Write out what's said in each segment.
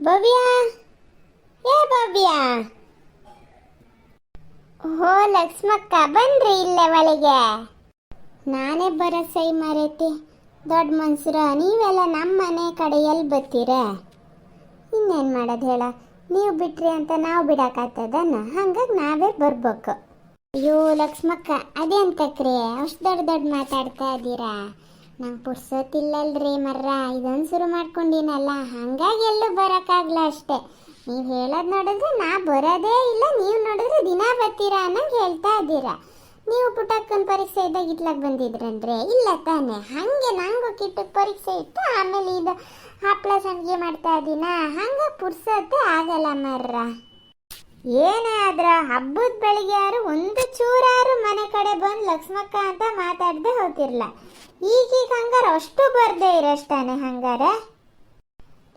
ಭವ್ಯ? ಏ ಭವ್ಯ? ಓ ಲಕ್ಷ್ಮಕ್ಕ ಬನ್ರಿ ಇಲ್ಲೇ ಒಳಗೆ. ನಾನೇ ಬರೋ ಸೈ ಮರೇತಿ, ದೊಡ್ಡ ಮನ್ಸರ, ನೀವೆಲ್ಲ ನಮ್ಮ ಮನೆ ಕಡೆ ಎಲ್ಲಿ ಬರ್ತೀರ? ಇನ್ನೇನು ಮಾಡೋದು ಹೇಳ? ನೀವು ಬಿಟ್ರಿ ಅಂತ ನಾವು ಬಿಡಕ್ಕಾಗ್ತದನ್ನ? ಹಂಗಾಗಿ ನಾವೇ ಬರ್ಬೇಕು. ಅಯ್ಯೋ, ಲಕ್ಷ್ಮಕ್ಕ ಅದೇ ಅಂತಕ್ರಿ ಅಷ್ಟು ದೊಡ್ಡ ದೊಡ್ಡ ಮಾತಾಡ್ತಾ ಇದ್ದೀರಾ? ನಂಗೆ ಪುರ್ಸೋತಿಲ್ಲಲ್ರಿ ಮರ್ರ, ಇದೊಂದು ಶುರು ಮಾಡ್ಕೊಂಡಿನಲ್ಲ, ಹಂಗಾಗಿ ಎಲ್ಲೂ ಬರೋಕ್ಕಾಗಲ್ಲ ಅಷ್ಟೇ. ನೀವು ಹೇಳೋದು ನೋಡಿದ್ರೆ ನಾ ಬರೋದೇ ಇಲ್ಲ, ನೀವು ನೋಡಿದ್ರೆ ದಿನ ಬರ್ತೀರಾ ಅನ್ನಂಗೆ ಹೇಳ್ತಾ ಇದ್ದೀರಾ. ನೀವು ಪುಟಕ್ಕನ ಪರೀಕ್ಷೆ ಇದ್ದಾಗ ಇಟ್ಲಾಗ ಬಂದಿದ್ರನ್ರಿ? ಇಲ್ಲ ತಾನೆ, ಹಾಗೆ ನಂಗೂ ಕಿಟ್ಟಕ್ಕೆ ಪರೀಕ್ಷೆ ಇತ್ತು, ಆಮೇಲೆ ಇದು ಹಪ್ಪಳ ಸಂಡಿಗೆ ಮಾಡ್ತಾ ಇದ್ದೀನ ಹಂಗೆ ಪುರ್ಸೋತೆ ಆಗಲ್ಲ ಮರ್ರ. ಏನೇ ಆದ್ರ ಹಬ್ಬದ ಬೆಳಿಗ್ಗೆ ಯಾರು ಒಂದು ಚೂರಾರು ಮನೆ ಕಡೆ ಬಂದು ಲಕ್ಷ್ಮಕ್ಕ ಅಂತ ಮಾತಾಡದೆ ಹೋತಿರ್ಲ ಈಗೀಗ ಹಂಗಾರ ಅಷ್ಟು ಬರ್ದೇ ಇರಷ್ಟಾನೆ ಹಂಗಾರ?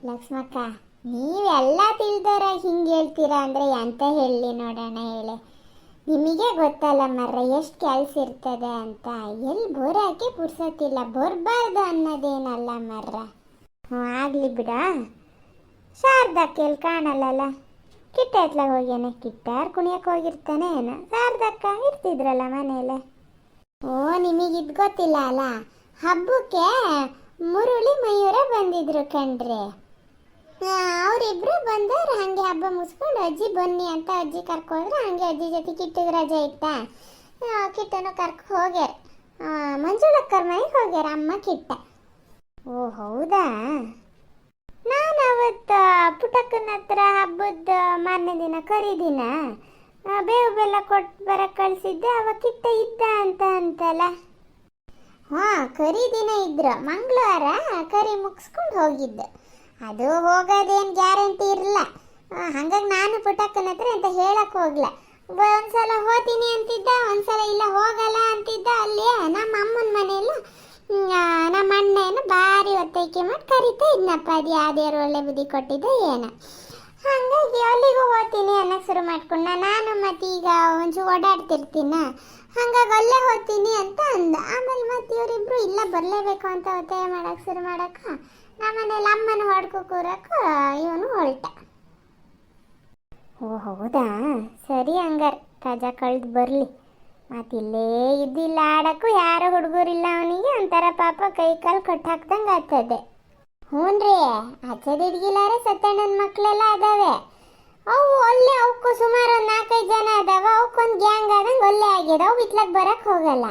ಲಕ್ಷ್ಮಕ್ಕ ನೀವೆಲ್ಲ ತಿಳ್ದೋರ ಹಿಂಗೆ ಹೇಳ್ತೀರಾ ಅಂದ್ರೆ ಎಂತ ಹೇಳಿ ನೋಡೋಣ ಹೇಳಿ. ನಿಮಗೆ ಗೊತ್ತಲ್ಲ ಮರ್ರ, ಎಷ್ಟು ಕೆಲ್ಸ ಇರ್ತದೆ ಅಂತ. ಎಲ್ಲಿ ಬೋರಾಕೆ ಪುರ್ಸತ್ತಿಲ್ಲ, ಬರ್ಬಾರ್ದು ಅನ್ನೋದೇನಲ್ಲ ಮರ್ರ. ಹ್ಞೂ ಆಗ್ಲಿ ಬಿಡ ಎಲ್ಲಿ ಕಾಣಲ್ಲಲ್ಲ? ಕಿಟ್ಟ ಎತ್ಲಾಗ ಹೋಗ್ಯಾನೆ? ಕಿಟ್ಟಾರ್ ಕುಣಿಯಕ್ಕೆ ಹೋಗಿರ್ತಾನೆ ಏನ? ಸಾರ್ದಕ್ಕ ಇರ್ತಿದ್ರಲ್ಲ ಮನೇಲೆ. ಓ ನಿಮಗೆ ಇದು ಗೊತ್ತಿಲ್ಲ ಅಲ್ಲ? ಹಬ್ಬಕ್ಕೆ ಮುರುಳಿ ಮಯೂರ ಬಂದಿದ್ರು ಕಣ್ರಿ. ಅವರಿಬ್ರು ಬಂದವ್ರು ಹಂಗೆ ಹಬ್ಬ ಮುಗಿಸ್ಕೊಂಡು ಅಜ್ಜಿ ಬನ್ನಿ ಅಂತ ಅಜ್ಜಿ ಕರ್ಕೊಂಡ್ರು. ಹಂಗೆ ಅಜ್ಜಿ ಜೊತೆ ಕಿಟ್ಟಿಗೆ ರಜೆ ಇತ್ತ? ಕಿಟ್ಟನು ಕರ್ಕೊ ಹೋಗ್ಯಾರ. ಮಂಜುಳಕ್ಕರ ಮನೆಗೆ ಹೋಗ್ಯಾರ, ಅಮ್ಮ ಕಿಟ್ಟ ಓ, ಹೌದಾ? ನಾನು ಅವತ್ತು ಪುಟಕ್ಕನ ಹತ್ರ ಹಬ್ಬದ ಮಾರನೇ ದಿನ ಕರಿದಿನ ಬೇವು ಬೆಲ್ಲ ಕೊಟ್ಟು ಬರಕ್ಕೆ ಕಳಿಸಿದ್ದೆ, ಅವ ಕಿಟ್ಟ ಇದ್ದ ಅಂತ ಅಂತಲ್ಲ. ಹಾ, ಕರಿ ದಿನ ಇದ್ರ. ಮಂಗಳವಾರ ಕರಿ ಮುಗಿಸ್ಕೊಂಡು ಹೋಗಿದ್ದೆ. ಅದು ಹೋಗೋದೇನು ಗ್ಯಾರಂಟಿ ಇರಲ್ಲ. ಹಂಗಾಗಿ ನಾನು ಪುಟಕ್ಕನ ಹತ್ರ ಅಂತ ಹೇಳಕ್ ಹೋಗ್ಲ. ಒಂದ್ಸಲ ಹೋತೀನಿ ಅಂತಿದ್ದ, ಒಂದ್ಸಲ ಇಲ್ಲ ಹೋಗಲ್ಲ ಅಂತಿದ್ದ, ಅಲ್ಲಿ ನಮ್ಮ ಅಮ್ಮನ ಮನೆಯಲ್ಲ ನಮ್ಮ ಅಣ್ಣ ಅಣ್ಣನ ಭಾರಿ ಒತ್ತೈಕೆ ಮಾಡಿ ಕರಿತಾ ಇದ್ನಪ್ಪ, ಅದು ಯಾವ್ದ್ಯಾರು ಒಳ್ಳೆ ಬುದ್ಧಿ ಕೊಟ್ಟಿದ್ದ, ಏನ. ಹಂಗಾಗಿ ಅಲ್ಲಿಗೂ ಹೋಗ್ತೀನಿ ಅನ್ನಕ್ಕೆ ಶುರು ಮಾಡ್ಕೊಂಡ. ನಾನು ಮತ್ತೆ ಈಗ ಒಂಚೂರು ಓಡಾಡ್ತಿರ್ತೀನ? ಹಂಗಾಗಿ ಅಲ್ಲೇ ಹೋಗ್ತೀನಿ ಅಂತ ಅಂದ. ಆಮೇಲೆ ಮತ್ತೆ ಇವರಿಬ್ರು ಇಲ್ಲ ಬರಲೇಬೇಕು ಅಂತ ಒತ್ತಾಯ ಮಾಡಕ್ಕೆ ಶುರು ಮಾಡಕ್ಕ ನಮ್ಮನೇಲಿ ಅಮ್ಮನ ಹೊಡ್ಕೊ ಕೂರಕ್ಕ ಇವನು ಹೊರಟ. ಓ, ಹೌದಾ? ಸರಿ ಹಂಗಾರೆ ರಜಾ ಕಳೆದು ಬರಲಿ. ಮತ್ತಿಲ್ಲೇ ಇದ್ದಿಲ್ಲ, ಆಡಕ್ಕೂ ಯಾರು ಹುಡುಗರಿಲ್ಲ ಅವನಿಗೆ. ಒಂಥರ ಪಾಪ ಕೈ ಕಾಲು ಕಟ್ಟಾಕ್ದಂಗೆ ಆಗ್ತದೆ ಹ್ಞೂನ್ರಿ ಹಚ್ಚದಿಡ್ಗಿಲಾರೆ ಸತ್ಯಣ್ಣನ ಮಕ್ಕಳೆಲ್ಲ ಅದಾವೆ. ಅವು ಒಳ್ಳೆ ಅವಕ್ಕೂ ಸುಮಾರು ಒಂದು ನಾಲ್ಕೈದು ಜನ ಅದಾವ ಅವಕ್ಕೊಂದು ಗ್ಯಾಂಗ್ ಆದಂಗೆ ಒಳ್ಳೆ ಆಗ್ಯದ, ಅವು ಇತ್ಲಕ್ಕೆ ಬರಕ್ಕೆ ಹೋಗಲ್ಲ.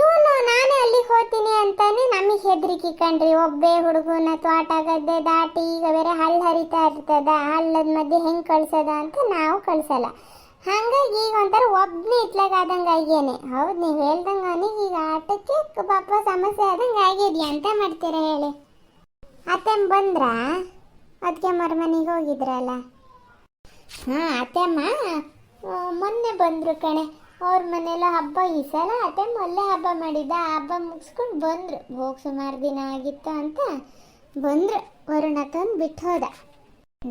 ಇವನು, ನಾನೇ ಅಲ್ಲಿಗೆ ಹೋಗ್ತೀನಿ ಅಂತಾನೆ ನಮಗೆ ಹೆದರಿಕೆ ಕಣ್ರಿ ಒಬ್ಬೇ ಹುಡುಗನ ತೋಟ ಗದ್ದೆ ದಾಟಿ ಈಗ ಬೇರೆ ಹಳ್ಳ ಹರಿತಾ ಇರ್ತದ ಹಳ್ಳದ ಮಧ್ಯೆ ಹೆಂಗೆ ಕಳ್ಸದ ಅಂತ ನಾವು ಕಳ್ಸಲ್ಲ. ಹಾಗಾಗಿ ಈಗ ಒಂಥರ ಒಬ್ಬನೇ ಇತ್ಲಾಗಾದಂಗೆ ಆಗ್ಯಾನೆ. ಹೌದು, ನೀವು ಹೇಳ್ದಂಗೆ ಅವನಿಗೆ ಈಗ ಆಟಕ್ಕೆ ಪಾಪ ಸಮಸ್ಯೆ ಆದಂಗೆ ಆಗ್ಯದ ಅಂತ ಮಾಡ್ತೀರಾ ಹೇಳಿ. ಅತ್ತೆಮ್ಮ ಬಂದ್ರಾ? ಅದಕ್ಕೆ ಮನೆಗೆ ಹೋಗಿದ್ರಲ್ಲ? ಹಾಂ ಅತ್ತೆಮ್ಮ ಮೊನ್ನೆ ಬಂದರು ಕಣೆ. ಅವ್ರ ಮನೆಯಲ್ಲ ಹಬ್ಬ ಈ ಸಲ. ಅತ್ತೆ ಮೊಲ್ಲೆ ಹಬ್ಬ ಮಾಡಿದ್ದ. ಹಬ್ಬ ಮುಗಿಸ್ಕೊಂಡು ಬಂದರು. ಹೋಗಿ ಸುಮಾರು ದಿನ ಆಗಿತ್ತು ಅಂತ ಬಂದರು. ವರುಣ ತಂದು ಬಿಟ್ಟು ಹೋದ.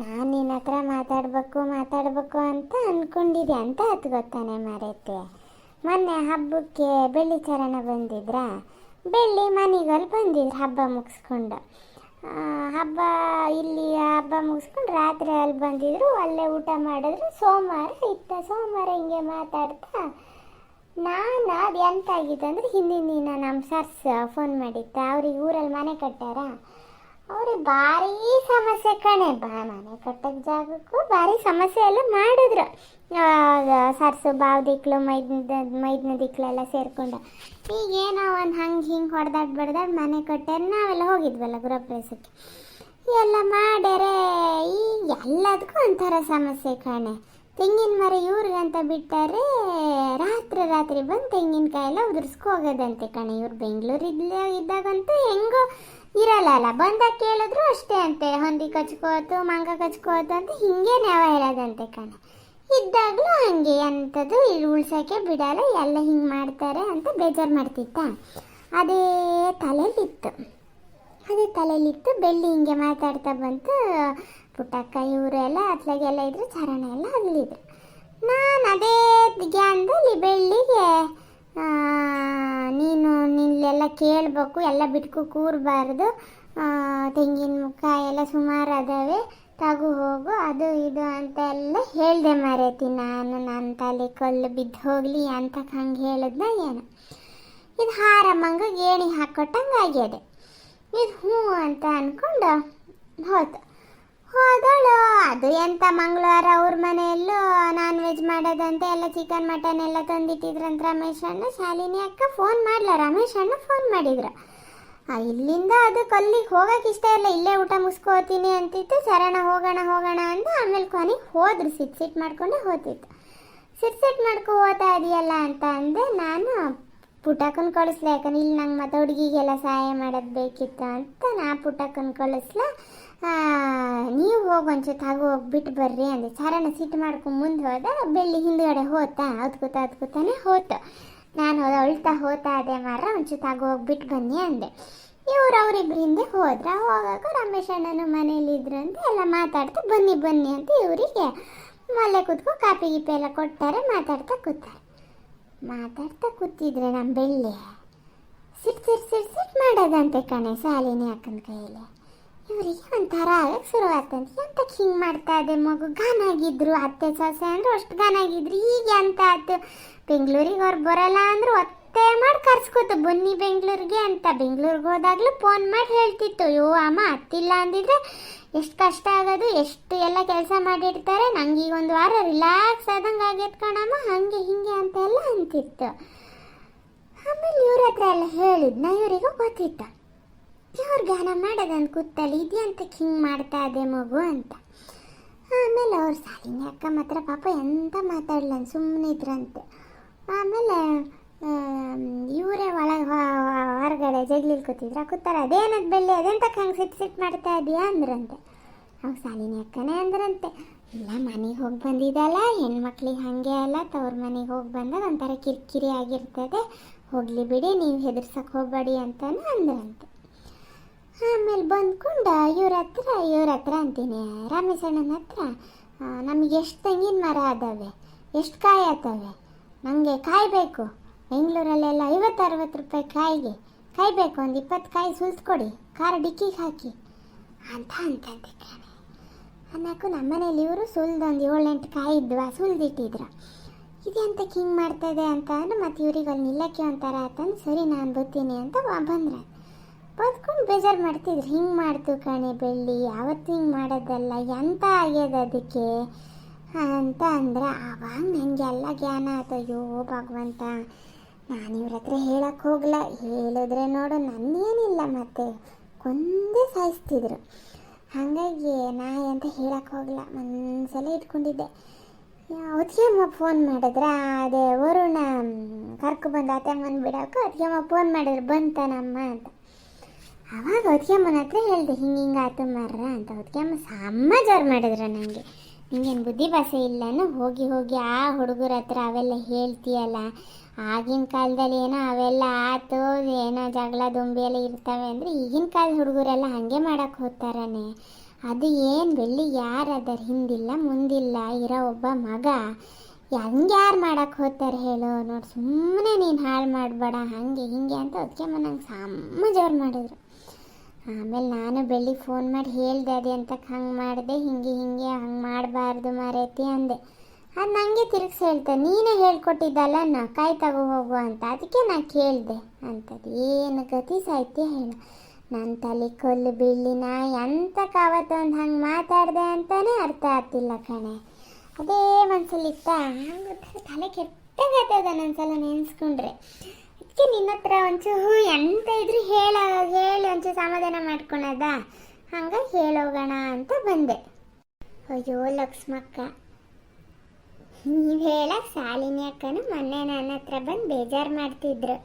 ನಾನು ನಿನ್ನ ಹತ್ರ ಮಾತಾಡಬೇಕು ಮಾತಾಡಬೇಕು ಅಂತ ಅಂದ್ಕೊಂಡಿದ್ದೆ ಅಂತ ಅದು ಗೊತ್ತಾನೆ ಮಾರೈತೆ. ಮೊನ್ನೆ ಹಬ್ಬಕ್ಕೆ ಬೆಳ್ಳಿ ಚರಣ ಬಂದಿದ್ರಾ? ಬೆಳ್ಳಿ ಮನೆಗಲ್ಲಿ ಬಂದಿದ್ರು ಹಬ್ಬ ಮುಗಿಸ್ಕೊಂಡು. ಹಬ್ಬ ಇಲ್ಲಿ ಹಬ್ಬ ಮುಗಿಸ್ಕೊಂಡು ರಾತ್ರಿ ಅಲ್ಲಿ ಬಂದಿದ್ರು, ಅಲ್ಲೇ ಊಟ ಮಾಡಿದ್ರು. ಸೋಮವಾರ ಇತ್ತ, ಸೋಮವಾರ ಹಿಂಗೆ ಮಾತಾಡ್ತಾ ನಾನು ಅದು ಎಂತಾಗಿತ್ತು ಅಂದರೆ ಹಿಂದಿನ ದಿನ ನಮ್ಮ ಸರ್ಸ್ ಫೋನ್ ಮಾಡಿತ್ತ ಅವ್ರಿಗೆ ಊರಲ್ಲಿ ಮನೆ ಕಟ್ಟಾರ? ಅವ್ರಿಗೆ ಭಾರಿ ಸಮಸ್ಯೆ ಕಣೆ. ಬಾ, ಮನೆ ಕಟ್ಟಕ್ಕೆ ಜಾಗಕ್ಕೂ ಭಾರಿ ಸಮಸ್ಯೆ ಎಲ್ಲ ಮಾಡಿದ್ರು. ಸರ್ಸು ಬಾವು ದಿಕ್ಲು, ಮೈದ್ನ ಮೈದ್ನ ದಿಕ್ಲೆಲ್ಲ ಸೇರ್ಕೊಂಡು. ಈಗ ಏನೋ ಒಂದು ಹಂಗೆ ಹಿಂಗೆ ಹೊಡೆದಾಡ್ ಬಡ್ದಾಡ್ ಮನೆ ಕಟ್ಟೆ ನಾವೆಲ್ಲ ಹೋಗಿದ್ವಲ್ಲ ಗೃಹಪ್ರವೇಶಕ್ಕೆ. ಎಲ್ಲ ಮಾಡ್ಯಾರೆ. ಈ ಎಲ್ಲದಕ್ಕೂ ಒಂಥರ ಸಮಸ್ಯೆ ಕಾಣೆ. ತೆಂಗಿನ ಮರ ಇವ್ರಿಗಂತ ಬಿಟ್ಟರೆ ರಾತ್ರಿ ರಾತ್ರಿ ಬಂದು ತೆಂಗಿನಕಾಯಿ ಎಲ್ಲ ಉದುರ್ಸ್ಕೊ ಹೋಗೋದಂತೆ ಕಣೆ ಇವ್ರು ಬೆಂಗಳೂರು ಇದ್ಲೇ ಇದ್ದಾಗಂತೂ ಹೆಂಗೋ ಇರಲ್ಲ ಬಂದಾಗ ಕೇಳಿದ್ರು ಅಷ್ಟೇ ಅಂತೆ. ಹೊಂದಿ ಕಚ್ಕೋತು ಮಂಗ ಕಚ್ಕೋತು ಅಂತ ಹಿಂಗೆ ನಾವು ಹೇಳೋದಂತೆ ಕಣೆ. ಇದ್ದಾಗಲೂ ಹಂಗೆ ಅಂಥದ್ದು ಇಲ್ಲಿ ಉಳ್ಸೋಕ್ಕೆ ಬಿಡಲ್ಲ, ಎಲ್ಲ ಹಿಂಗೆ ಮಾಡ್ತಾರೆ ಅಂತ ಬೇಜಾರು ಮಾಡ್ತಿತ್ತ ಅದೇ ತಲೆಯಲ್ಲಿತ್ತು ಅದೇ ತಲೆಯಲ್ಲಿತ್ತು ಬೆಳ್ಳಿ ಹಿಂಗೆ ಮಾತಾಡ್ತಾ ಬಂತು. ಪುಟ್ಟಕ್ಕ, ಇವರು ಎಲ್ಲ ಅತ್ಲಾಗೆಲ್ಲ ಇದ್ರು, ಚರಣ ಎಲ್ಲ ಅಲ್ಲಿದ್ರು ನಾನು ಅದೇ ಜ್ಞಾನದಲ್ಲಿ ಬೆಳ್ಳಿಗೆ ನೀನು ನಿಲ್ಲೆಲ್ಲ ಕೇಳಬೇಕು, ಎಲ್ಲ ಬಿಟ್ಕು ಕೂರಬಾರ್ದು. ತೆಂಗಿನ ಮುಖ ಎಲ್ಲ ಸುಮಾರು ಅದಾವೆ ತಗು ಹೋಗು, ಅದು ಇದು ಅಂತ ಎಲ್ಲ ಹೇಳ್ದೆ ಮಾರೈತಿ ನಾನು. ನನ್ನ ತಲೆ ಕಲ್ಲು ಬಿದ್ದು ಹೋಗಲಿ ಅಂತ ಹಂಗೆ ಹೇಳಿದ್ನ ಏನು? ಇದು ಹಾರ ಏಣಿ ಹಾಕೊಟ್ಟಂಗೆ ಆಗ್ಯದೆ ಇದು ಹ್ಞೂ ಅಂತ ಅಂದ್ಕೊಂಡು ಹೋತು. ಹೋದಳು, ಅದು ಎಂತ ಮಂಗಳವಾರ ಅವ್ರ ಮನೆಯಲ್ಲೂ ನಾನ್ ವೆಜ್ ಮಾಡೋದಂತೆ, ಎಲ್ಲ ಚಿಕನ್ ಮಟನ್ ಎಲ್ಲ ತಂದಿಟ್ಟಿದ್ರಂತ ರಮೇಶ್ ಅಣ್ಣ. ಶಾಲಿನಿ ಅಕ್ಕ ಫೋನ್ ಮಾಡಲ, ರಮೇಶ್ ಅಣ್ಣ ಫೋನ್ ಮಾಡಿದ್ರು. ಇಲ್ಲಿಂದ ಅದು ಕಲ್ಲಿಗೆ ಹೋಗಕ್ಕೆ ಇಷ್ಟ ಇಲ್ಲ, ಇಲ್ಲೇ ಊಟ ಮುಗಿಸ್ಕೋತೀನಿ ಅಂತಿತ್ತು. ಸರಣ ಹೋಗೋಣ ಹೋಗೋಣ ಅಂತ ಆಮೇಲೆ ಕೊನೆಗೆ ಹೋದ್ರು, ಸಿಟ್ ಸಿಟ್ ಮಾಡ್ಕೊಂಡೆ ಹೋತಿತ್ತು. ಸಿಟ್ ಸಿಟ್ ಮಾಡ್ಕೊ ಹೋಗ್ತಾ ಇದೆಯಲ್ಲ ಅಂತ ಅಂದೆ. ನಾನು ಪುಟಕ್ಕನ್ ಕಳಿಸ್ಲ, ಯಾಕಂದ್ರೆ ಇಲ್ಲಿ ನಂಗೆ ಮತ್ತೆ ಹುಡುಗಿಗೆಲ್ಲ ಸಹಾಯ ಮಾಡೋದು ಬೇಕಿತ್ತು ಅಂತ ನಾ ಪುಟಕನ್ ಕಳಿಸ್ಲ. ನೀವು ಹೋಗಿ ಒಂಚೂತ್ ತಾಗು ಹೋಗ್ಬಿಟ್ಟು ಬರ್ರಿ ಅಂದೆ. ಸರಣ ಸಿಟ್ಟು ಮಾಡ್ಕೊಂಡು ಮುಂದೆ ಹೋದ, ಬೆಳ್ಳಿ ಹಿಂದ್ಗಡೆ ಹೋತಾ ಅದ್ಕೂತ ಅದ್ಕೂತಾನೆ ಹೋತ. ನಾನು ಹೋದ, ಅಳ್ತಾ ಹೋತಾ ಇದೆ ಮಾರ ಒಂಚೂತ್ ಹೋಗ್ಬಿಟ್ಟು ಬನ್ನಿ ಅಂದೆ. ಇವ್ರು ಅವರಿಬ್ರು ಹಿಂದೆ ಹೋದ್ರ, ಹೋಗಾಗ ರಮೇಶ್ ಅಣ್ಣನ ಮನೇಲಿ ಅಂತ ಎಲ್ಲ ಮಾತಾಡ್ತಾ ಬನ್ನಿ ಬನ್ನಿ ಅಂತ ಇವರಿಗೆ ಮಲ್ಲೆ ಕೂತ್ಕೊ ಕಾಪಿ ಗೀಪಿ ಎಲ್ಲ ಕೊಡ್ತಾರೆ, ಮಾತಾಡ್ತಾ ಕೂತಾರೆ. ಮಾತಾಡ್ತಾ ಕೂತಿದ್ರೆ ನಮ್ಮ ಬೆಳ್ಳಿ. ಸಿಟ್ ಸಿಟ್ ಸಿಟ್ ಸಿಟ್ ಮಾಡೋದಂತೆ ಕಣೆ ಶಾಲಿನಿ ಅಕ್ಕನ ಕೈಯಲ್ಲಿ. ಇವರಿಗೆ ಒಂಥರ ಆಗಕ್ಕೆ ಶುರುವಾತಂತೆ ಎಂತಕ್ಕೆ ಹಿಂಗೆ ಮಾಡ್ತಾ ಇದೆ? ಮಗು ಗಾನಾಗಿದ್ರು ಅತ್ತೆ, ಸೊಸೆ ಅಂದ್ರೆ ಅಷ್ಟು ಗಾನಾಗಿದ್ರು ಈಗ ಅಂತ ಆಯ್ತು. ಬೆಂಗಳೂರಿಗೆ ಅವ್ರು ಬರಲ್ಲ ಅಂದ್ರೆ ಒತ್ತೆ ಮಾಡಿ ಕರ್ಸ್ಕೋತು. ಬನ್ನಿ ಬೆಂಗಳೂರಿಗೆ ಅಂತ. ಬೆಂಗಳೂರಿಗೆ ಹೋದಾಗ್ಲೂ ಫೋನ್ ಮಾಡಿ ಹೇಳ್ತಿತ್ತು. ಅಯ್ಯೋ, ಅಮ್ಮ, ಹತ್ತಿಲ್ಲ ಅಂದಿದ್ರೆ ಎಷ್ಟು ಕಷ್ಟ ಆಗೋದು. ಎಷ್ಟು ಎಲ್ಲ ಕೆಲಸ ಮಾಡಿರ್ತಾರೆ. ನಂಗೆ ಈಗ ಒಂದು ವಾರ ರಿಲ್ಯಾಕ್ಸ್ ಆದಂಗೆ ಆಗೈತೆ ಕಣಮ್ಮ. ಹಾಗೆ ಹಿಂಗೆ ಅಂತ ಎಲ್ಲ ಅಂತಿತ್ತು. ಆಮೇಲೆ ಇವ್ರ ಹತ್ರ ಎಲ್ಲ ಹೇಳಿದ್ನ. ಇವರಿಗೂ ಗೊತ್ತಿತ್ತು. ಇವ್ರು ಗಾನ ಮಾಡೋದಂತ ಕೂತಲ್ಲಿ ಇದೆಯಂತ ಹಿಂಗೆ ಮಾಡ್ತಾ ಇದೆ ಮಗು ಅಂತ. ಆಮೇಲೆ ಅವ್ರು ಸಾಲಿನಿ ಅಕ್ಕ ಮಾತ್ರ ಪಾಪ ಎಂತ ಮಾತಾಡ್ಲ ಸುಮ್ಮನೆ ಇದ್ರಂತೆ. ಆಮೇಲೆ ಇವರೇ ಒಳಗೆ ಹೊರಗಡೆ ಜಗ್ಲಿಲ್ ಕೂತಿದ್ರ? ಕೂತಾರೆ ಅದೇನದು ಬೆಳ್ಳಿ ಅದೆಂತಕ್ಕೆ ಹಂಗೆ ಸಿಟ್ ಸಿಟ್ ಮಾಡ್ತಾ ಇದೀಯಾ ಅಂದ್ರಂತೆ. ಅವ್ರು ಸಾಲಿನಿ ಅಕ್ಕನೇ ಅಂದ್ರಂತೆ. ಇಲ್ಲ, ಮನೆಗೆ ಹೋಗಿ ಬಂದಿದ್ದಲ್ಲ ಹೆಣ್ಮಕ್ಳಿಗೆ ಹಾಗೆ ಅಲ್ಲ, ತವ್ರ ಮನೆಗೆ ಹೋಗಿ ಬಂದಾಗ ಒಂಥರ ಕಿರಿಕಿರಿ ಆಗಿರ್ತದೆ. ಹೋಗಲಿ ಬಿಡಿ, ನೀವು ಹೆದರ್ಸಕ್ಕೆ ಹೋಗಬೇಡಿ ಅಂತಲೂ ಅಂದ್ರಂತೆ. ಆಮೇಲೆ ಬಂದ್ಕೊಂಡು ಇವ್ರ ಹತ್ರ ಇವ್ರ ಹತ್ರ ಅಂತೀನಿ ರಮೇಶ್ ಅಣ್ಣನ ಹತ್ರ ನಮಗೆ ಎಷ್ಟು ತೆಂಗಿನ ಮರ ಅದಾವೆ, ಎಷ್ಟು ಕಾಯಿ ಆತವೆ? ನನಗೆ ಕಾಯಿ ಬೇಕು ಬೆಂಗಳೂರಲ್ಲೆಲ್ಲ ಐವತ್ತು ಅರವತ್ತು ರೂಪಾಯಿ ಕಾಯಿಗೆ. ಕಾಯಿ ಬೇಕು ಒಂದು ಇಪ್ಪತ್ತು ಕಾಯಿ ಸುಲ್ಸ್ಕೊಡಿ. ಖಾರ ಡಿಕ್ಕಿಗೆ ಹಾಕಿ. ಅಂತ ಅಂತಂತೆ ಕಣೆ. ಅನ್ನಕ್ಕೂ ನಮ್ಮನೇಲಿ ಇವರು ಸುಲ್ದೊಂದು ಏಳೆಂಟು ಕಾಯಿ ಇದ್ವಾ, ಸುಲ್ದಿಟ್ಟಿದ್ರು. ಇದೆಂತಕ್ಕೆ ಹಿಂಗೆ ಮಾಡ್ತದೆ ಅಂತ ಅಂದ್ರೆ ಮತ್ತು ಇವ್ರಿಗೆ ಅಲ್ಲಿ ನಿಲ್ಲಕ್ಕೆ ಒಂಥರ ಆತಂದು ಸರಿ ನಾನು ಬರ್ತೀನಿ ಅಂತ ಬಂದ್ರೆ. ಬದ್ಕೊಂಡು ಬೇಜಾರು ಮಾಡ್ತಿದ್ರು. ಹಿಂಗೆ ಮಾಡ್ತು ಕಣೆ ಬೆಳ್ಳಿ, ಯಾವತ್ತು ಹಿಂಗೆ ಮಾಡೋದಲ್ಲ, ಎಂತ ಆಗ್ಯದ ಅದಕ್ಕೆ ಅಂತ ಅಂದ್ರೆ ಆವಾಗ ನನಗೆ ಎಲ್ಲ ಜ್ಞಾನ ಆಯ್ತು ಅಯ್ಯೋ ಭಗವಂತ. ನಾನು ಇವ್ರ ಹತ್ರ ಹೇಳಕ್ಕೆ ಹೋಗಲ್ಲ ಹೇಳಿದ್ರೆ ನೋಡು, ನನ್ನೇನಿಲ್ಲ ಮತ್ತೆ. ಕೊಂದೇ ಸಾಯಿಸ್ತಿದ್ರು. ಹಾಗಾಗಿ ನಾ ಅಂತ ಹೇಳಕ್ಕೆ ಹೋಗಲ್ಲ ಒಂದ್ಸಲ ಇಟ್ಕೊಂಡಿದ್ದೆ. ಅಮ್ಮ ಫೋನ್ ಮಾಡಿದ್ರೆ? ಅದೇ ವರುಣ ಕರ್ಕೊಬಂದು ಅತ್ತಮ್ಮನ ಬಿಡೋಕೆ ಅಮ್ಮ ಫೋನ್ ಮಾಡಿದ್ರು. ಬಂತಾನಮ್ಮ ಅಂತ. ಅವಾಗ ಅಮ್ಮನ ಹತ್ರ ಹೇಳಿದೆ, ಹಿಂಗೆ ಹಿಂಗೆ ಆತು ಮರ್ರ ಅಂತ. ಅಮ್ಮ ಸಮ್ಮ ಜೋರು ಮಾಡಿದ್ರು ನನಗೆ ನಿಂಗೇನು ಬುದ್ಧಿ ಭಾಷೆ ಇಲ್ಲನು? ಹೋಗಿ ಹೋಗಿ ಆ ಹುಡುಗರ ಹತ್ರ ಅವೆಲ್ಲ ಹೇಳ್ತೀಯಲ್ಲ? ಆಗಿನ ಕಾಲದಲ್ಲಿ ಏನೋ ಅವೆಲ್ಲ ಆತು, ಏನೋ ಜಗಳ ದುಂಬಿ ಎಲ್ಲ ಇರ್ತವೆ ಅಂದರೆ ಈಗಿನ ಕಾಲದ ಹುಡುಗರೆಲ್ಲ ಹಾಗೆ ಮಾಡಕ್ಕೆ ಹೋಗ್ತಾರನೆ. ಅದು ಏನು ಬೆಳ್ಳಿ ಯಾರು ಅದರ ಹಿಂದಿಲ್ಲ ಮುಂದಿಲ್ಲ, ಇರೋ ಒಬ್ಬ ಮಗ. ಹಂಗೆ ಯಾರು ಮಾಡಕ್ಕೆ ಹೋಗ್ತಾರೆ ಹೇಳು? ನೋಡಿ ಸುಮ್ಮನೆ ನೀನು ಹಾಳು ಮಾಡಬೇಡ, ಹಾಗೆ ಹಿಂಗೆ ಅಂತ ಅದಕ್ಕೆ ನಂಗೆ ಸಮ್ಮ ಜೋರು ಮಾಡಿದ್ರು. ಆಮೇಲೆ ನಾನು ಬೆಳ್ಳಿ ಫೋನ್ ಮಾಡಿ ಹೇಳ್ದೆ, ಅದೇ ಅಂತ ಹಂಗೆ ಮಾಡಿದೆ, ಹಿಂಗೆ ಹಿಂಗೆ ಹಂಗೆ ಮಾಡಬಾರ್ದು ಮಾರೈತಿ ಅಂದೆ. ಅದು ನನಗೆ ತಿರುಗಿಸಿ ಹೇಳ್ತೆ, ನೀನೇ ಹೇಳ್ಕೊಟ್ಟಿದ್ದಲ್ಲ ನಾ ಕಾಯಿ ತಗೋ ಹೋಗು ಅಂತ, ಅದಕ್ಕೆ ನಾ ಕೇಳಿದೆ ಅಂತದ್ದು ಏನು ಗತಿ ಸಾಹಿತ್ಯ ಹೇಳ ನನ್ನ ತಲೆ ಕೊಲ್ಲು ಬೀಳಿನ ಎಂತ ಕಾವತ್ತೊಂದು ಹಂಗೆ ಮಾತಾಡಿದೆ ಅಂತಲೇ ಅರ್ಥ ಆಗ್ತಿಲ್ಲ ಕಣೆ. ಅದೇ ಮನ್ಸಲ್ಲಿತ್ತ ಹಂಗೆ ತಲೆ ನನ್ನ ಸಲ ನೆನೆಸ್ಕೊಂಡ್ರೆ. ಅದಕ್ಕೆ ನಿನ್ನ ಹತ್ರ ಒಂಚೂರು ಎಂತ ಇದ್ರು ಹೇಳ, ಹೇಳಿ ಒಂಚೂರು ಸಮಾಧಾನ ಮಾಡ್ಕೊಳದ. ಹಂಗ ಹೇಳೋಗೋಣ ಅಂತ ಬಂದೆ. ಅಯ್ಯೋ ಲಕ್ಷ್ಮಕ್ಕ, ನೀವು ಹೇಳ ಶಾಲಿನಿ ಅಕ್ಕನು ಮೊನ್ನೆ ನನ್ನ ಹತ್ರ ಬಂದು ಬೇಜಾರು ಮಾಡ್ತಿದ್ರು.